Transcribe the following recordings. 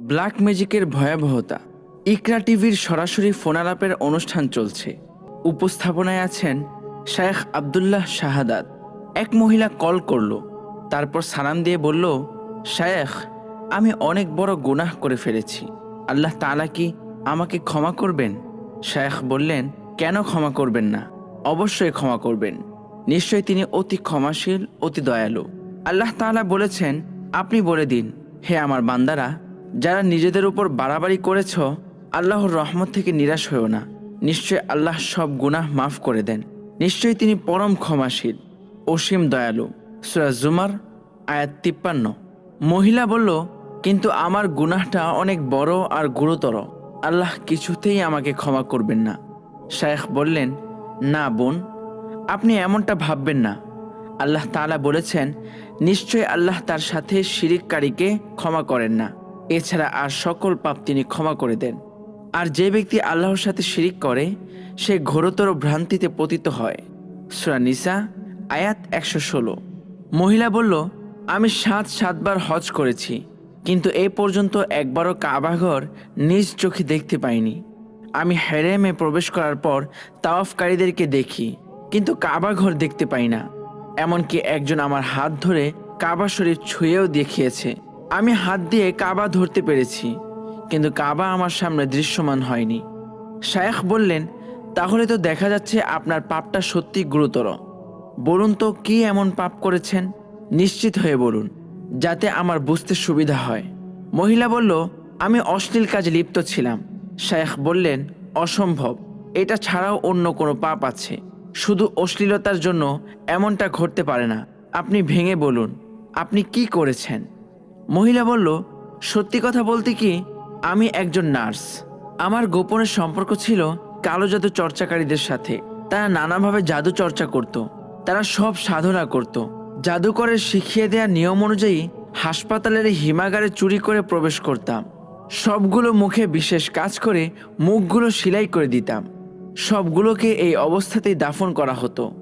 Black ম্যাজিকের ভয়াবহতা। ইকরা টিভির সরাসরি ফোনালাপের অনুষ্ঠান চলছে। উপস্থাপনায় আছেন শায়েখ আবদুল্লাহ শাহাদাত। এক মহিলা কল করল, তারপর সালাম দিয়ে বলল, শায়েখ, আমি অনেক বড় গুনাহ করে ফেলেছি। আল্লাহ তালা কি আমাকে ক্ষমা করবেন? শায়েখ বললেন, কেন ক্ষমা করবেন না? অবশ্যই ক্ষমা করবেন। নিশ্চয় তিনি অতি ক্ষমাশীল, অতি দয়ালু। আল্লাহ তাআলা বলেছেন, আপনি বলে দিন, হে আমার বান্দারা যারা নিজেদের উপর বাড়াবাড়ি করেছ, আল্লাহর রহমত থেকে নিরাশ হয়েও না। নিশ্চয় আল্লাহ সব গুনাহ মাফ করে দেন। নিশ্চয়ই তিনি পরম ক্ষমাশীল, অসীম দয়ালু। সুরাজ জুমার আয়াত তিপ্পান্ন। মহিলা বলল, কিন্তু আমার গুনাহটা অনেক বড় আর গুরুতর। আল্লাহ কিছুতেই আমাকে ক্ষমা করবেন না। শায়েখ বললেন, না বোন, আপনি এমনটা ভাববেন না। আল্লাহ তাআলা বলেছেন নিশ্চয় আল্লাহ তার সাথে শিরিককারীকে ক্ষমা করেন না। এছাড়া আর সকল পাপ তিনি ক্ষমা করে দেন। আর যে ব্যক্তি আল্লাহর সাথে শিরিক করে, সে ঘোরতর ভ্রান্তিতে পতিত হয়। সুরা নিসা, আয়াত একশো ষোলো। মহিলা বলল, আমি সাত সাতবার হজ করেছি, কিন্তু এ পর্যন্ত একবারও কাবাঘর নিজ চোখে দেখতে পাইনি। আমি হেরেমে প্রবেশ করার পর তাওয়াফকারীদেরকে দেখি, কিন্তু কাবাঘর দেখতে পাই না। এমনকি একজন আমার হাত ধরে কাবা শরীফ ছুঁয়েও দেখিয়েছে। আমি হাত দিয়ে কাবা ধরতে পেরেছি, কিন্তু কাবা আমার সামনে দৃশ্যমান হয়নি। শায়েখ বললেন, তাহলে তো দেখা যাচ্ছে আপনার পাপটা সত্যি গুরুতর। বলুন তো কি এমন পাপ করেছেন? নিশ্চিত হয়ে বলুন, যাতে আমার বুঝতে সুবিধা হয়। মহিলা বলল, আমি অশ্লীল কাজে লিপ্ত ছিলাম। শায়েখ বললেন, অসম্ভব, এটা ছাড়াও অন্য কোনো পাপ আছে। শুধু অশ্লীলতার জন্য এমনটা ঘটতে পারে না। আপনি ভেঙে বলুন, আপনি কি করেছেন? মহিলা বলল, সত্যি কথা বলতে কি, আমি একজন নার্স। আমার গোপনের সম্পর্ক ছিল কালো জাদু চর্চাকারীদের সাথে। তারা নানাভাবে জাদু চর্চা করত। তারা সব সাধনা করত। জাদুকরের শিখিয়ে দেওয়া নিয়ম অনুযায়ী হাসপাতালের হিমাগারে চুরি করে প্রবেশ করতাম। সবগুলো মুখে বিশেষ কাজ করে মুখগুলো সেলাই করে দিতাম। সবগুলোকে এই অবস্থাতেই দাফন করা হতো।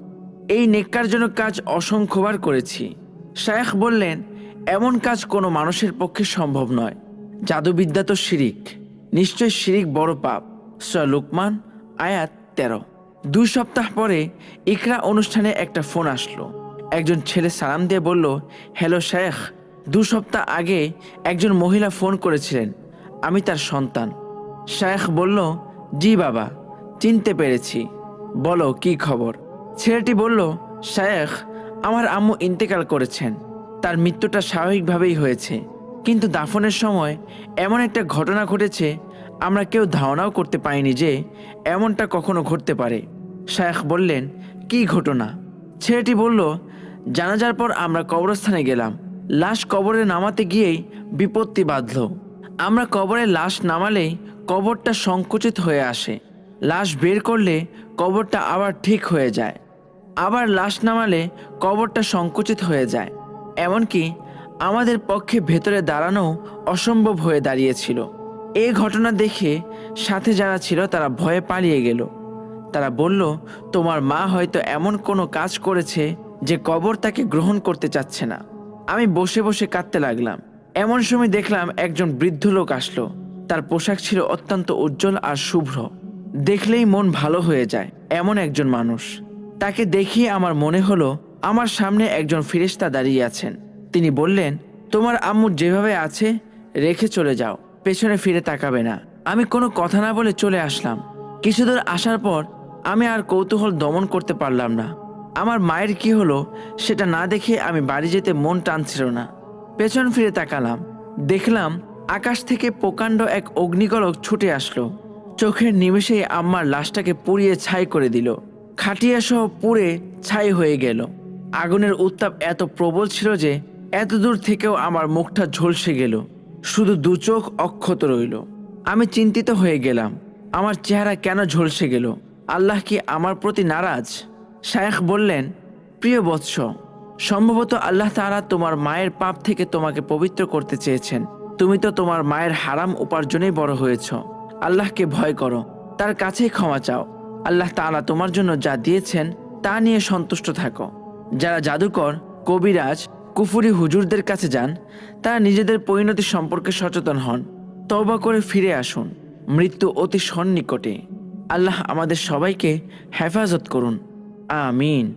এই নেককারজনক কাজ অসংখ্যবার করেছি। শায়েখ বললেন এমন কাজ কোনো মানুষের পক্ষে সম্ভব নয়। জাদুবিদ্যা তো শিরিক। নিশ্চয় শিরিক বড় পাপ। সা লুকমান, আয়াত তেরো। দুই সপ্তাহ পরে ইকরা অনুষ্ঠানে একটা ফোন আসলো। একজন ছেলে সালাম দিয়ে বলল, হ্যালো শেখ দু সপ্তাহ আগে একজন মহিলা ফোন করেছিলেন। আমি তার সন্তান। শেখ বলল, জি বাবা, চিনতে পেরেছি। বলো, কি খবর? ছেলেটি বলল শেখ আমার আম্মু ইন্তেকাল করেছেন। তার মৃত্যুটা স্বাভাবিকভাবেই হয়েছে। কিন্তু দাফনের সময় এমন একটা ঘটনা ঘটেছে, আমরা কেউ ধারণাও করতে পারিনি যে এমনটা কখনো ঘটতে পারে। শায়েখ বললেন, কি ঘটনা? ছেলেটি বলল, জানাজার পর আমরা কবরস্থানে গেলাম। লাশ কবরে নামাতে গিয়েই বিপত্তি বাঁধল। আমরা কবরে লাশ নামালেই কবরটা সংকুচিত হয়ে আসে। লাশ বের করলে কবরটা আবার ঠিক হয়ে যায়। আবার লাশ নামালে কবরটা সংকুচিত হয়ে যায়। এমনকি আমাদের পক্ষে ভেতরে দাঁড়ানো অসম্ভব হয়ে দাঁড়িয়েছিল। এই ঘটনা দেখে সাথে যারা ছিল তারা ভয়ে পালিয়ে গেল। তারা বলল, তোমার মা হয়তো এমন কোনো কাজ করেছে যে কবর তাকে গ্রহণ করতে চাচ্ছে না। আমি বসে বসে কাঁদতে লাগলাম। এমন সময় দেখলাম একজন বৃদ্ধ লোক আসলো। তার পোশাক ছিল অত্যন্ত উজ্জ্বল আর শুভ্র। দেখলেই মন ভালো হয়ে যায় এমন একজন মানুষ। তাকে দেখিয়ে আমার মনে হলো আমার সামনে একজন ফিরেস্তা দাঁড়িয়ে আছেন। তিনি বললেন, তোমার আম্মু যেভাবে আছে, রেখে চলে যাও, পেছনে ফিরে তাকাবে না। আমি কোনো কথা না বলে চলে আসলাম। কিছুদূর আসার পর আমি আর কৌতূহল দমন করতে পারলাম না। আমার মায়ের কি হলো, সেটা না দেখে আমি বাড়ি যেতে মন টানছিল না। পেছন ফিরে তাকালাম। দেখলাম আকাশ থেকে প্রকাণ্ড এক অগ্নিগলক ছুটে আসলো। চোখের নিমেষেই আম্মার লাশটাকে পুড়িয়ে ছাই করে দিল। খাটিয়া সহ পুড়ে ছাই হয়ে গেল। আগুনের উত্তাপ এত প্রবল ছিল যে এত দূর থেকেও আমার মুখটা ঝলসে গেল। শুধু দু চোখ অক্ষত রইল। আমি চিন্তিত হয়ে গেলাম, আমার চেহারা কেন ঝলসে গেল? আল্লাহ কি আমার প্রতি নারাজ? শায়েখ বললেন, প্রিয় বৎস, সম্ভবত আল্লাহ তাআলা তোমার মায়ের পাপ থেকে তোমাকে পবিত্র করতে চেয়েছেন। তুমি তো তোমার মায়ের হারাম উপার্জনেই বড় হয়েছ। আল্লাহকে ভয় করো, তার কাছেই ক্ষমা চাও। আল্লাহ তাআলা তোমার জন্য যা দিয়েছেন তা নিয়ে সন্তুষ্ট থাকো। যারা জাদুকর, কবিরাজ, কুফুরি হুজুরদের কাছে যান, তারা নিজেদের পরিণতি সম্পর্কে সচেতন হন তবা করে ফিরে আসুন, মৃত্যু অতি সন্নিকটে। আল্লাহ আমাদের সবাইকে হেফাজত করুন। আমিন।